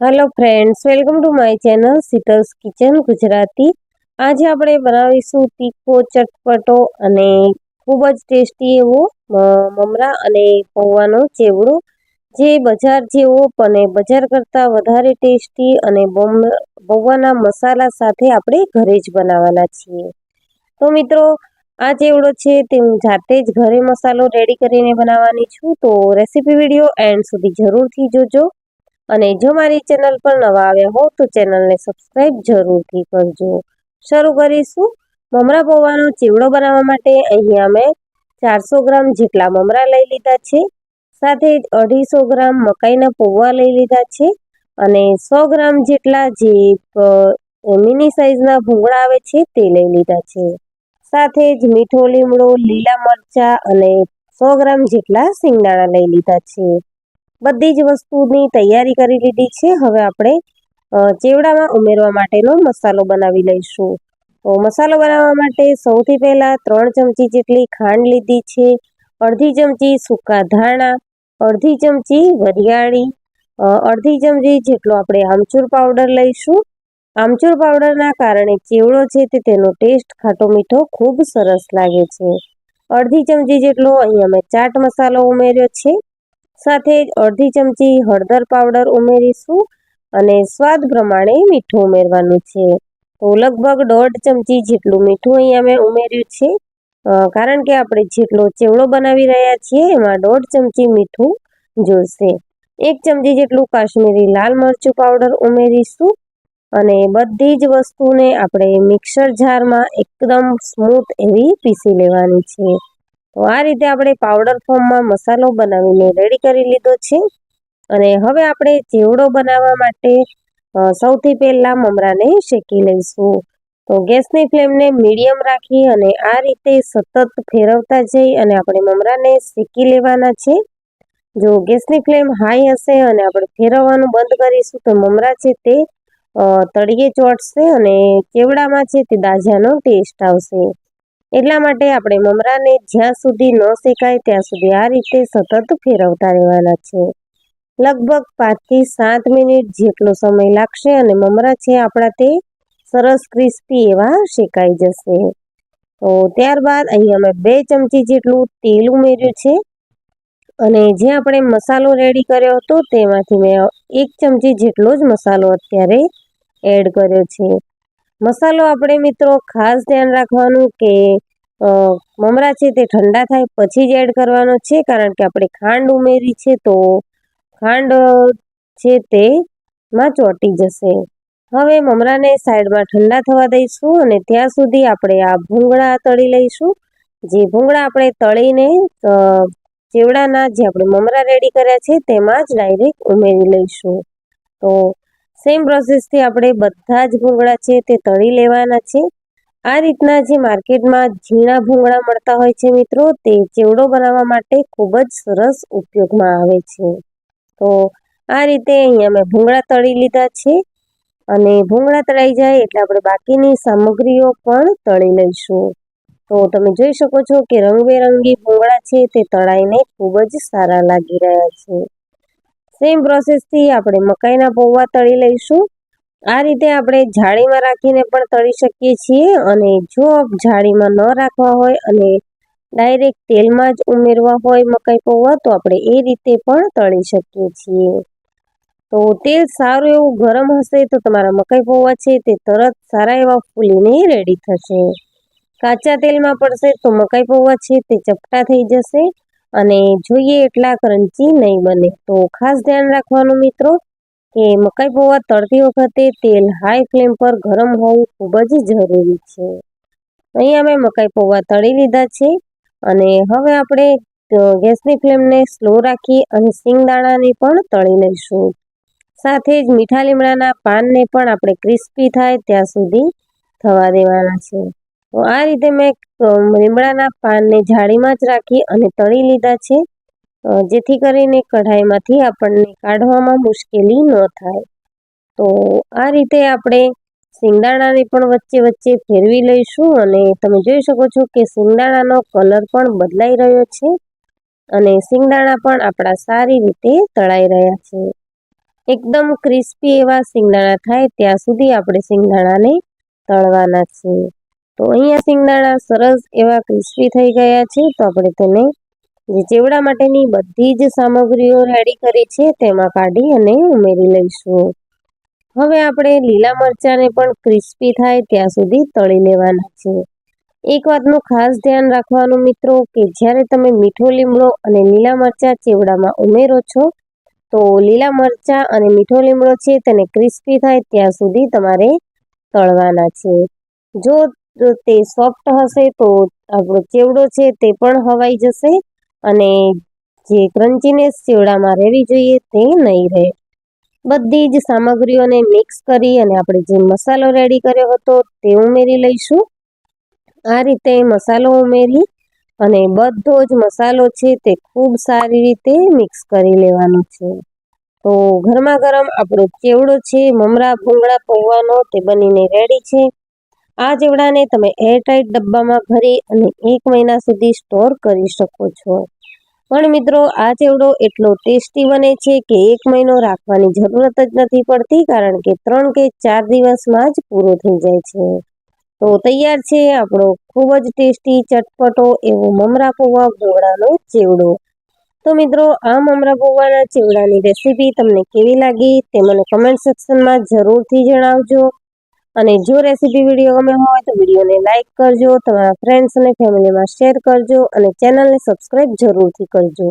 Hello friends welcome to my channel Sheetal's kitchen Gujarati આજે આપણે બનાવીશું તીખો, ચટપટો અને ખૂબ જ ટેસ્ટી એવો મમરા અને પૌવાનો ચેવડો. જે બજાર જેવો પણ બજાર કરતાં વધારે ટેસ્ટી અને પૌવાના મસાલા સાથે આપણે ઘરે જ બનાવવાના છીએ. તો મિત્રો, આ ચેવડો છે તે હું જાતે જ ઘરે મસાલો રેડી કરીને બનાવવાની છું. તો રેસીપી વીડિયો એન્ડ સુધી જરૂરથી જોજો. અને જો મારી ચેનલ પર નવા આવ્યા હો, તો ચેનલને સબસ્ક્રાઈબ જરૂરથી કરજો. શરૂ કરીશું મમરા પૌવાનો ચીવડો બનાવવા માટે. અહીંયા મેં ચારસો ગ્રામ જેટલા મમરા લઈ લીધા છે. સાથે જ અઢીસો ગ્રામ મકાઈના પૌવા લઈ લીધા છે અને સો ગ્રામ જેટલા જે મિની સાઇઝના ભૂંગળા આવે છે તે લઈ લીધા છે. સાથે જ મીઠો લીમડો, લીલા મરચા અને સો ગ્રામ જેટલા સિંગદાણા લઈ લીધા છે. બધી જ વસ્તુની તૈયારી કરી લીધી છે. હવે આપણે ચેવડામાં ઉમેરવા માટેનો મસાલો બનાવી લઈશું. તો મસાલો બનાવવા માટે સૌથી પહેલાં ત્રણ ચમચી જેટલી ખાંડ લીધી છે. અડધી ચમચી સૂકા ધાણા, અડધી ચમચી વરિયાળી અડધી ચમચી જેટલો આપણે આમચૂર પાવડર લઈશું. આમચૂર પાવડરના કારણે ચેવડો છે તે તેનો ટેસ્ટ ખાટો મીઠો ખૂબ સરસ લાગે છે. અડધી ચમચી જેટલો અહીંયા અમે ચાટ મસાલો ઉમેર્યો છે. સાથે જ અડધી ચમચી હળદર પાવડર ઉમેરીશું અને સ્વાદ પ્રમાણે મીઠું ઉમેરવાનું છે. તો લગભગ દોઢ ચમચી જેટલું મીઠું અહીંયા મેં ઉમેર્યું છે. કારણ કે આપણે જેટલો ચેવડો બનાવી રહ્યા છીએ, એમાં દોઢ ચમચી મીઠું જોઈશે એક ચમચી જેટલું કાશ્મીરી લાલ મરચું પાવડર ઉમેરીશું અને બધી જ વસ્તુને આપણે મિક્સર જારમાં એકદમ સ્મૂથ એવી પીસી લેવાની છે. તો આ રીતે આપણે પાવડર ફોર્મમાં મસાલો બનાવીને રેડી કરી લીધો છે. અને હવે આપણે ચેવડો બનાવવા માટે સૌથી પહેલાં મમરાને શેકી લઈશું. તો ગેસની ફ્લેમને મીડિયમ રાખી અને આ રીતે સતત ફેરવતા જઈ અને આપણે મમરાને શેકી લેવાના છે. જો ગેસની ફ્લેમ હાઈ હશે અને આપણે ફેરવવાનું બંધ કરીશું, તો મમરા છે તે તળિયે ચોટશે અને ચેવડામાં છે તે દાજાનો ટેસ્ટ આવશે. એટલા માટે આપણે મમરાને જ્યાં સુધી ન શેકાય ત્યાં સુધી આ રીતે સતત ફેરવતા રહેવાના છે. લગભગ પાંચથી સાત મિનિટ જેટલો સમય લાગશે અને મમરા છે આપણા તે સરસ ક્રિસ્પી એવા શેકાઈ જશે. તો ત્યારબાદ અહીંયા મેં બે ચમચી જેટલું તેલ ઉમેર્યું છે અને જે આપણે મસાલો રેડી કર્યો હતો તેમાંથી મેં એક ચમચી જેટલો જ મસાલો અત્યારે એડ કર્યો છે. મસાલો આપણે મિત્રો ખાસ ધ્યાન રાખવાનું કે મમરા છે તે ઠંડા થાય પછી જ એડ કરવાનો છે, કારણ કે આપણે ખાંડ ઉમેરી છે તો ખાંડ છે તે માં ચોંટી જશે. હવે મમરાને સાઈડમાં ઠંડા થવા દઈશું અને ત્યાં સુધી આપણે આ ભૂંગળા તળી લઈશું. જે ભૂંગળા આપણે તળીને ચેવડાના જે આપણે મમરા રેડી કર્યા છે તેમાં જ ડાયરેક્ટ ઉમેરી લઈશું. તો સેમ પ્રોસેસથી આપણે બધા જ ભૂંગળા છે તે તળી લેવાના છે. આ રીતના જે માર્કેટમાં ઝીણા ભૂંગળા મળતા હોય છે મિત્રો, તે ચેવડો બનાવવા માટે ખૂબ જ સરસ ઉપયોગમાં આવે છે. તો આ રીતે અહીંયા મેં ભૂંગળા તળી લીધા છે અને ભૂંગળા તળાઈ જાય એટલે આપણે બાકીની સામગ્રીઓ પણ તળી લઈશું. તો તમે જોઈ શકો છો કે રંગબેરંગી ભૂંગળા છે તે તળાઈને ખૂબ જ સારા લાગી રહ્યા છે. સેમ પ્રોસેસથી આપણે મકાઈના પૌવા તળી લઈશું. આ રીતે આપણે જાળીમાં રાખીને પણ તળી શકીએ છીએ અને જો જાળીમાં ન રાખવા હોય અને ડાયરેક્ટ તેલમાં જ ઉમેરવા હોય મકાઈ પૌવા, તો આપણે એ રીતે પણ તળી શકીએ છીએ. તો તેલ સારું એવું ગરમ હશે તો તમારા મકાઈ પૌવા છે તે તરત સારા એવા ફૂલીને રેડી થશે. કાચા તેલમાં પડશે તો મકાઈ પૌવા છે તે ચપટા થઈ જશે. અને જોઈએ એટલા ક્રંચી નહીં બને. તો ખાસ ધ્યાન રાખવાનું મિત્રો કે મકાઈ પૌવા તળતી વખતે તેલ હાઈ ફ્લેમ પર ગરમ હોવું ખૂબ જ જરૂરી છે. અહીંયા મેં મકાઈ પૌવા તળી લીધા છે અને હવે આપણે ગેસની ફ્લેમને સ્લો રાખી અને સિંગદાણાને પણ તળી લઈશું. સાથે જ મીઠા લીમડાના પાનને પણ આપણે ક્રિસ્પી થાય ત્યાં સુધી થવા દેવાના છે. આ રીતે મેં લીમડાના પાનને જાળીમાં જ રાખી અને તળી લીધા છે. જેથી કરીને કઢાઈમાંથી આપણને કાઢવામાં મુશ્કેલી ન થાય. તો આ રીતે આપણે સિંગદાણાને પણ વચ્ચે વચ્ચે ફેરવી લઈશું અને તમે જોઈ શકો છો કે સિંગદાણાનો કલર પણ બદલાઈ રહ્યો છે અને સિંગદાણા પણ આપણા સારી રીતે તળાઈ રહ્યા છે. એકદમ ક્રિસ્પી એવા સિંગદાણા થાય ત્યાં સુધી આપણે સિંગદાણાને તળવાના છે. તો અહીંયા સિંગદાણા સરસ એવા ક્રિસ્પી થઈ ગયા છે, તો આપણે તેને જે ચેવડા માટેની બધી જ સામગ્રીઓ રેડી કરી છે, તેમાં કાઢી અને ઉમેરી લઈશું. હવે આપણે લીલા મરચાંને પણ ક્રિસ્પી થાય ત્યાં સુધી તળી લેવાના છે. એક વાતનું ખાસ ધ્યાન રાખવાનું મિત્રો, કે જ્યારે તમે મીઠો લીમડો અને લીલા મરચાં ચેવડામાં ઉમેરો છો, તો લીલા મરચાં અને મીઠો લીમડો છે, તેને ક્રિસ્પી થાય ત્યાં સુધી તમારે તળવાના છે. જો તે સોફ્ટ હશે તો આપણો ચેવડો છે તે પણ હવાઈ જશે અને જે ક્રન્ચીનેસ ચેવડામાં રહેવી જોઈએ તે નહીં રહે. બધી જ સામગ્રીઓને મિક્સ કરી અને આપણે જે મસાલો રેડી કર્યો હતો તે ઉમેરી લઈશું. આ રીતે મસાલો ઉમેરી અને બધો જ મસાલો છે તે ખૂબ સારી રીતે મિક્સ કરી લેવાનો છે. તો ગરમા ગરમ આપણો ચેવડો છે, મમરા ભૂંગળા પૌવાનો તે બનીને રેડી છે. આ ચેવડાને તમે એરટાઇટ ડબ્બામાં ભરી અને એક મહિના સુધી સ્ટોર કરી શકો છો. પણ મિત્રો, આ ચેવડો એટલો ટેસ્ટી બને છે કે એક મહિનો રાખવાની જરૂરત જ નથી પડતી કારણ કે ત્રણ કે ચાર દિવસમાં જ પૂરો થઈ જાય છે. તો તૈયાર છે આપણો ખૂબ જ ટેસ્ટી ચટપટો એવો મમરા પૌવા ભોગળાનો ચેવડો. તો મિત્રો, આ મમરા પૌવાના ચેવડાની રેસીપી તમને કેવી લાગી તે મને કમેન્ટ સેક્શનમાં જરૂરથી જણાવજો. અને જો રેસીપી વીડિયો ગમે હોય તો વિડીયોને લાઇક કરજો, તમારા ફ્રેન્ડ્સ અને ફેમિલીમાં શેર કરજો અને ચેનલને સબસ્ક્રાઈબ જરૂરથી કરજો.